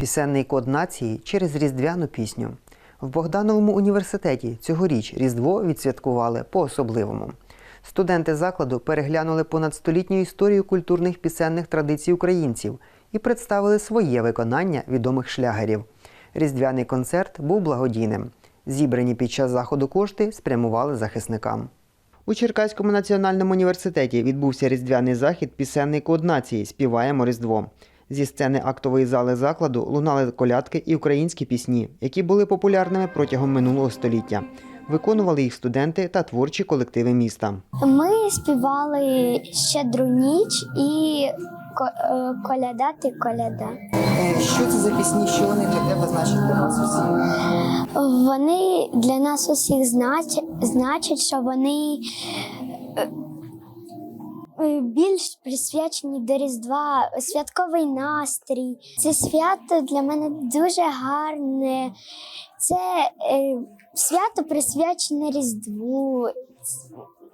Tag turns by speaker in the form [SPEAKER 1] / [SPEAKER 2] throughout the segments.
[SPEAKER 1] Пісенний код нації через різдвяну пісню. В Богдановому університеті цьогоріч Різдво відсвяткували по-особливому. Студенти закладу переглянули понад столітню історію культурних пісенних традицій українців і представили своє виконання відомих шлягерів. Різдвяний концерт був благодійним. Зібрані під час заходу кошти спрямували захисникам. У Черкаському національному університеті відбувся різдвяний захід Пісенний код нації Співаємо Різдво. Зі сцени актової зали закладу лунали колядки і українські пісні, які були популярними протягом минулого століття. Виконували їх студенти та творчі колективи міста.
[SPEAKER 2] Ми співали щедру ніч і ко- е, коляда ти коляда.
[SPEAKER 1] Що це за пісні? Що вони для тебе значать для вас усіх?
[SPEAKER 2] Вони для нас усіх значать, значать що вони е, е, більш присвячені до Різдва, святковий настрій. Це свято для мене дуже гарне. Це е, свято присвячене Різдву.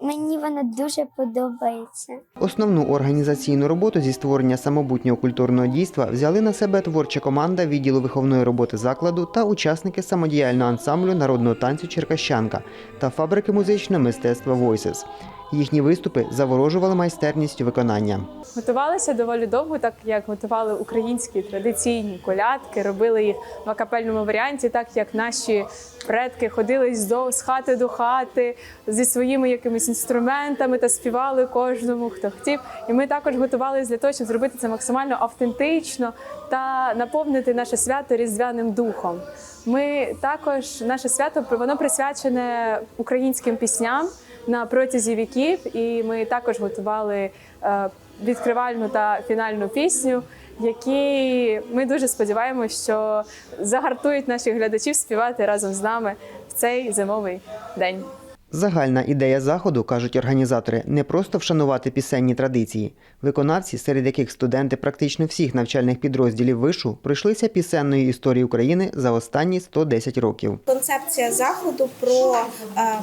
[SPEAKER 2] Мені воно дуже подобається.
[SPEAKER 1] Основну організаційну роботу зі створення самобутнього культурного дійства взяли на себе творча команда відділу виховної роботи закладу та учасники самодіяльного ансамблю народного танцю Черкащанка та фабрики музичного мистецтва Voices. Їхні виступи заворожували майстерністю виконання.
[SPEAKER 3] Готувалися доволі довго, так як готували українські традиційні колядки, робили їх в акапельному варіанті, так як наші предки ходили з хати до хати зі своїми якимись інструментами та співали кожному, хто хотів. І ми також готувалися для того, щоб зробити це максимально автентично та наповнити наше свято різдвяним духом. Ми також наше свято воно присвячене українським пісням на протязі віків, і ми також готували е, відкривальну та фінальну пісню, які ми дуже сподіваємося, що загартують наших глядачів співати разом з нами в цей зимовий день.
[SPEAKER 1] Загальна ідея заходу, кажуть організатори, не просто вшанувати пісенні традиції. Виконавці, серед яких студенти практично всіх навчальних підрозділів вишу, пройшлися пісенною історією України за останні 110 років.
[SPEAKER 4] концепція заходу про е,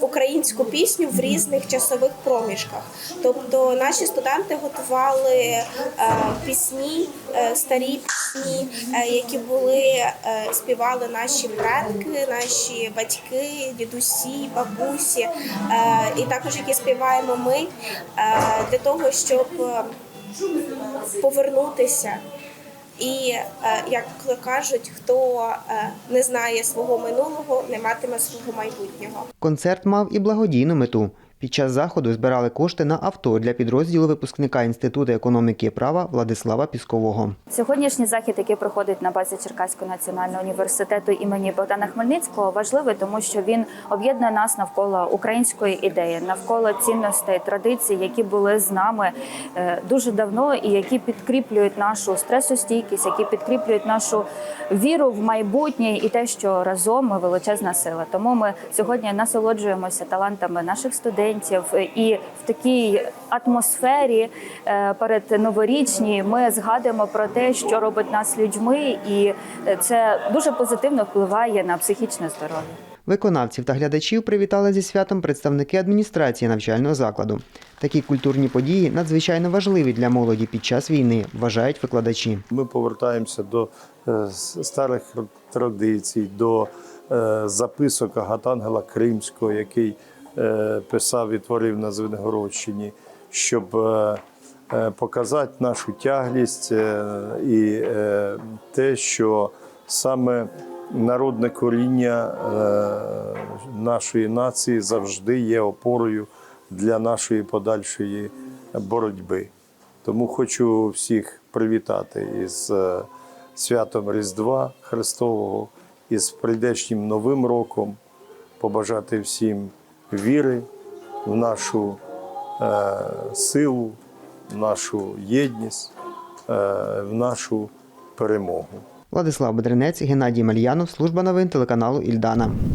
[SPEAKER 4] українську пісню в різних часових проміжках. Тобто наші студенти готували е, пісні, е, старі пісні, е, які були співали наші предки, наші батьки, дідусі, бабусі, і також які співаємо ми для того, щоб повернутися. І е, як кажуть, хто е, не знає свого минулого, не матиме свого майбутнього.
[SPEAKER 1] Концерт мав і благодійну мету. Під час заходу збирали кошти на авто для підрозділу випускника Інституту економіки і права Владислава Піскового.
[SPEAKER 5] Сьогоднішній захід, який проходить на базі Черкаського національного університету імені Богдана Хмельницького, важливий, тому що він об'єднує нас навколо української ідеї, навколо цінностей, традицій, які були з нами е, дуже давно, і які підкріплюють нашу стресостійкість, які підкріплюють нашу віру в майбутнє і те, що разом ми величезна сила. Тому ми сьогодні насолоджуємося талантами наших студентів і в такій атмосфері е, перед новорічній ми згадуємо про те, що робить нас людьми, і е, це дуже позитивно впливає на психічне здоров'я.
[SPEAKER 1] Виконавців та глядачів привітали зі святом представники адміністрації навчального закладу. Такі культурні події надзвичайно важливі для молоді під час війни, вважають викладачі.
[SPEAKER 6] Ми повертаємося до е, старих традицій, до е, записок Агатангела Кримського, який е, писав і творив на Звенигородщині, щоб е, е, показати нашу тяглість е, і е, те, що саме народне коріння е, нашої нації завжди є опорою для нашої подальшої боротьби. Тому хочу всіх привітати із е, святом Різдва Христового, із прийдешнім Новим роком, побажати всім віри в нашу е, силу, в нашу єдність, е, в нашу перемогу.
[SPEAKER 1] Владислав Бедренець, Геннадій Мальянов, служба новин телеканалу Ільдана.